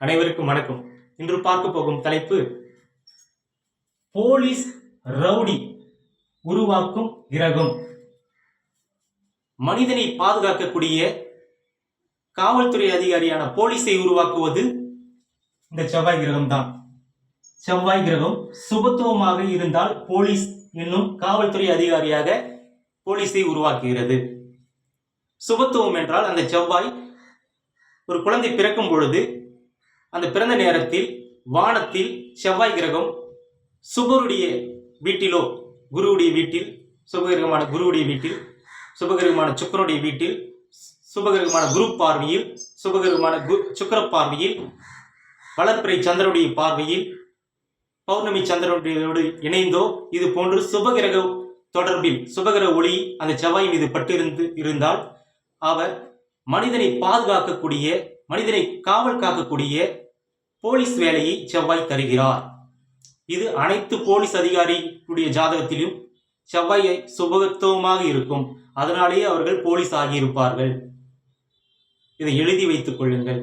அனைவருக்கும் வணக்கம். இன்று பார்க்க போகும் தலைப்பு போலீஸ் ரவுடி உருவாக்கும் கிரகம். மனிதனை பாதுகாக்கக்கூடிய காவல்துறை அதிகாரியான போலீஸை உருவாக்குவது இந்த செவ்வாய் கிரகம் தான் செவ்வாய் கிரகம் சுபத்துவமாக இருந்தால் போலீஸ் என்னும் காவல்துறை அதிகாரியாக போலீஸை உருவாக்குகிறது. சுபத்துவம் என்றால் அந்த செவ்வாய் ஒரு குழந்தை பிறக்கும் பொழுது அந்த பிறந்த நேரத்தில் வானத்தில் செவ்வாய் கிரகம் சுபருடைய வீட்டிலோ குருவுடைய வீட்டில் சுபகிரகமான குருவுடைய வீட்டில் சுபகிரகமான சுக்கரனுடைய வீட்டில் சுபகிரகமான குரு பார்வையில் சுபகிரகமான கு சுக்கர பார்வையில் வளர்ப்பிறை சந்திரனுடைய பார்வையில் பௌர்ணமி சந்திரனுடையோடு இணைந்தோ இது போன்று சுபகிரக தொடர்பில் சுபகிரக ஒளி அந்த செவ்வாய் மீது பட்டிருந்து இருந்தால் அவர் மனிதனை பாதுகாக்கக்கூடிய மனிதனை காவல் காக்கக்கூடிய போலீஸ் வேலையை செவ்வாய் தருகிறார். இது அனைத்து போலீஸ் அதிகாரிகளுடைய ஜாதகத்திலும் செவ்வாயை சுபத்துவமாக இருக்கும். அதனாலேயே அவர்கள் போலீஸ் ஆகியிருப்பார்கள். இதை எழுதி வைத்துக் கொள்ளுங்கள்.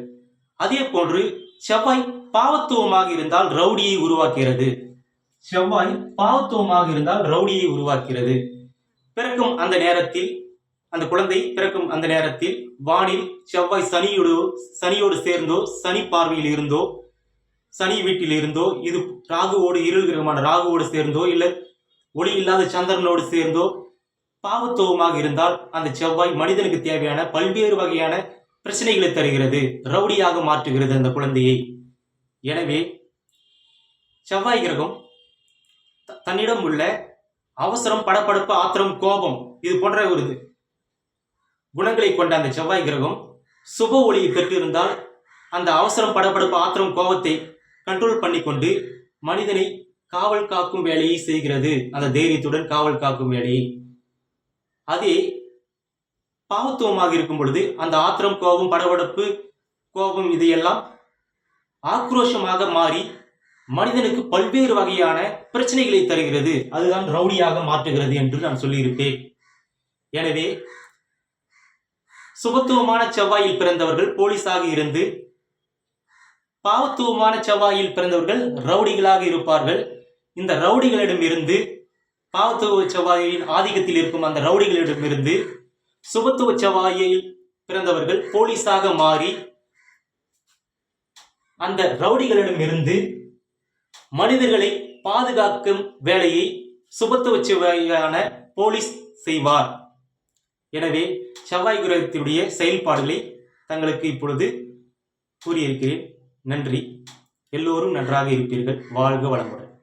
அதே போன்று செவ்வாய் பாவத்துவமாக இருந்தால் ரவுடியை உருவாக்கிறது செவ்வாய் பாவத்துவமாக இருந்தால் ரவுடியை உருவாக்கிறது பிறக்கும் அந்த நேரத்தில் அந்த குழந்தை பிறக்கும் அந்த நேரத்தில் வானில் செவ்வாய் சனியோடு சனியோடு சேர்ந்தோ சனி பார்வையில் இருந்தோ சனி வீட்டில் இருந்தோ இது ராகுவோடு இருள் கிரகமான ராகுவோடு சேர்ந்தோ இல்லை ஒளி இல்லாத சந்திரனோடு சேர்ந்தோ பாவத்துவமாக இருந்தால் அந்த செவ்வாய் மனிதனுக்கு தேவையான பல்வேறு வகையான பிரச்சனைகளை தருகிறது ரவுடியாக மாற்றுகிறது அந்த குழந்தையை. எனவே செவ்வாய் கிரகம் தன்னிடம் உள்ள அவசரம் படபடப்பு ஆத்திரம் கோபம் இது போன்ற ஒரு இது குணங்களை கொண்ட அந்த செவ்வாய் கிரகம் சுப ஒளியை பெற்றிருந்தால் அந்த அவசரம் படபடப்பு ஆத்திரம் கோபத்தை கண்ட்ரோல் பண்ணிக்கொண்டு மனிதனை காவல் காக்கும் வேலையை செய்கிறது. அந்த தைரியத்துடன் காவல் காக்கும் வேலையை. அதே பாவத்துவமாக இருக்கும் பொழுது அந்த ஆத்திரம் கோபம் படபடப்பு கோபம் இதையெல்லாம் ஆக்ரோஷமாக மாறி மனிதனுக்கு பல்வேறு வகையான பிரச்சனைகளை தருகிறது. அதுதான் ரவுடியாக மாற்றுகிறது என்று நான் சொல்லியிருப்பேன். எனவே சுபத்துவமான செவ்வாயில் பிறந்தவர்கள் போலீஸாக இருந்து பாவத்துவமான செவ்வாயில் பிறந்தவர்கள் ரவுடிகளாக இருப்பார்கள். இந்த ரவுடிகளிடமிருந்து பாவத்துவ செவ்வாயின் ஆதிக்கத்தில் இருக்கும் அந்த ரவுடிகளிடமிருந்து சுபத்துவ செவ்வாயில் பிறந்தவர்கள் போலீஸாக மாறி அந்த ரவுடிகளிடமிருந்து மனிதர்களை பாதுகாக்கும் வேலையை சுபத்துவ செவ்வாயான போலீஸ் செய்வார். எனவே செவ்வாய் கிரகத்தினுடைய செயல்பாடுகளை தங்களுக்கு இப்பொழுது கூறியிருக்கிறேன். நன்றி. எல்லோரும் நன்றாக இருப்பீர்கள். வாழ்க வளமுடன்.